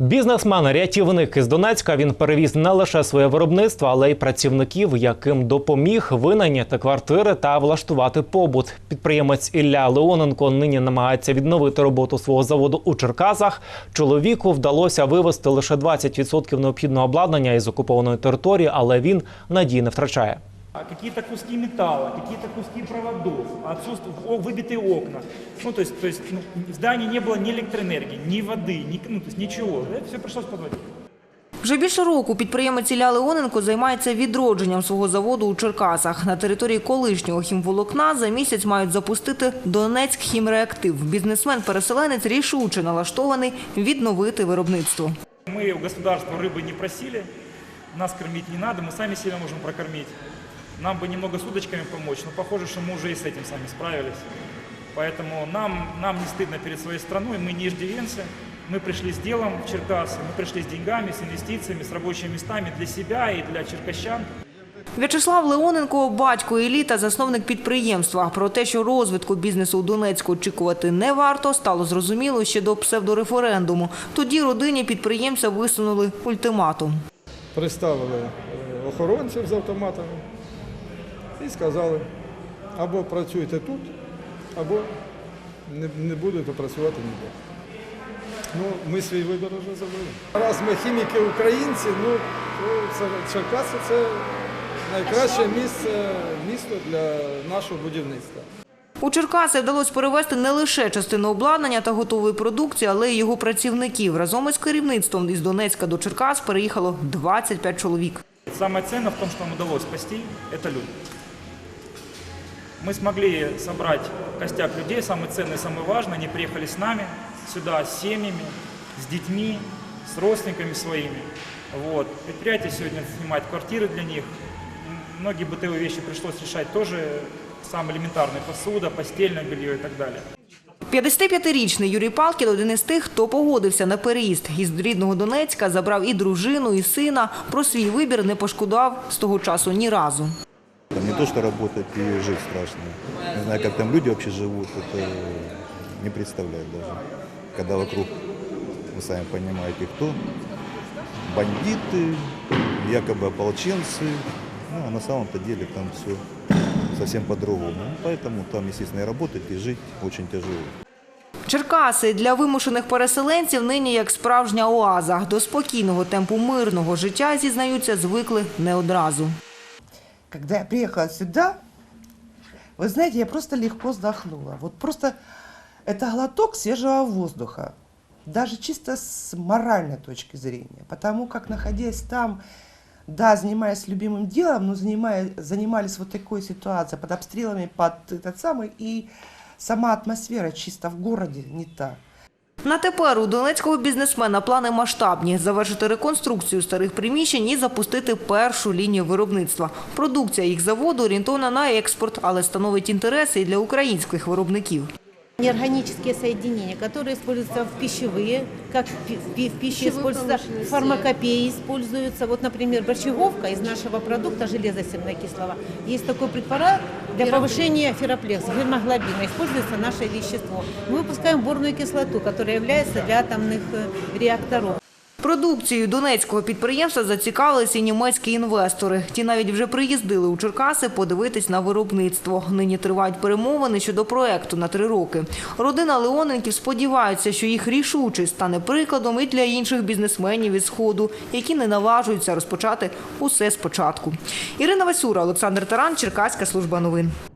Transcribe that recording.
Бізнесмен, рятівник із Донецька. Він перевіз не лише своє виробництво, але й працівників, яким допоміг винайняти квартири та влаштувати побут. Підприємець Ілля Леоненко нині намагається відновити роботу свого заводу у Черкасах. Чоловіку вдалося вивезти лише 20% необхідного обладнання із окупованої території, але він надії не втрачає А Какие-то куски металла, какие-то куски проводов, отсутствуют о- выбитые окна. Ну, то есть, то есть ну, в здании не было ни электроэнергии, ни воды, ни, ну, то есть ничего. Это все пришлось подводить. Вже більше року підприємець Ілля Леоненко займається відродженням свого заводу у Черкасах. На території колишнього хімволокна за місяць мають запустити Донецьк хімреактив. Бізнесмен-переселенець рішуче налаштований відновити виробництво. Мы у государства рыбы не просили, нас кормить не надо, мы сами себя можем прокормить. Нам бы немного с удочками помочь, но похоже, что мы уже и с этим сами справились. Поэтому нам, нам не стыдно перед своей страной, мы не иждивенцы. Мы пришли с делом в Черкасы, мы пришли с деньгами, с инвестициями, с рабочими местами для себя и для черкащан. В'ячеслав Леоненко – батько Іллі та засновник підприємства. Про те, що розвитку бізнесу у Донецьку очікувати не варто, стало зрозуміло ще до псевдореферендуму. Тоді родині підприємця висунули ультиматум. Приставили е, охоронців з автоматами і сказали, або працюйте тут, або не, не будете працювати ніде. Ну, ми свій вибір вже зробили. Раз ми хіміки українці, ну це Черкаси це найкраще місце, місто для нашого будівництва. У Черкаси вдалося перевезти не лише частину обладнання та готової продукції, але й його працівників. Разом із керівництвом із Донецька до Черкас переїхало 25 чоловік. Самое ценное в том, что нам удалось спасти, это люди. Мы смогли собрать костяк людей, самый ценный, самый важный. Они приехали с нами сюда с семьями, с детьми, с родственниками своими. Вот. Предприятие сегодня снимает квартиры для них. М, Многие бытовые вещи пришлось решать тоже, самые элементарные, посуда, постельное белье и так далее. 55-річний Юрій Палкін – один із тих, хто погодився на переїзд. Із рідного Донецька забрав і дружину, і сина. Про свій вибір не пошкодував з того часу ні разу. Там не то, что работать и жить страшно. Не знаю, как там люди вообще живут, это не представляю даже. Когда вокруг, вы сами понимаете, кто. Бандиты, якобы ополченцы. Ну, а на самом-то деле там все совсем по-другому. Ну, Поэтому там, естественно, и работать, и жить очень тяжело. Черкаси для вимушених переселенців нині як справжня оаза. До спокійного темпу мирного життя, зізнаються, звикли не одразу. Когда я приехала сюда, вы знаете, я просто легко вздохнула. Вот просто это глоток свежего воздуха, даже чисто с моральной точки зрения. Потому как, находясь там, да, занимаясь любимым делом, но занимая, занимались вот такой ситуацией, под обстрелами, под этот самый, и сама атмосфера чисто в городе не та. На тепер у донецького бізнесмена плани масштабні – завершити реконструкцію старих приміщень і запустити першу лінію виробництва. Продукція їх заводу орієнтована на експорт, але становить інтереси і для українських виробників. Неорганические соединения, которые используются в пищевые, как в пи- в пи- в пище используются, в фармакопее используются. Вот, например, борщеговка из нашего продукта железа сернокислого. Есть такой препарат для повышения ферроплекса, гемоглобина. Используется наше вещество. Мы выпускаем борную кислоту, которая является для атомных э, реакторов. Продукцією донецького підприємства зацікавилися німецькі інвестори. Ті навіть вже приїздили у Черкаси подивитись на виробництво. Нині тривають перемовини щодо проекту на три роки. Родина Леоненків сподівається, що їх рішучість стане прикладом і для інших бізнесменів із Сходу, які не наважуються розпочати усе спочатку. Ірина Васюра, Олександр Таран, Черкаська служба новин.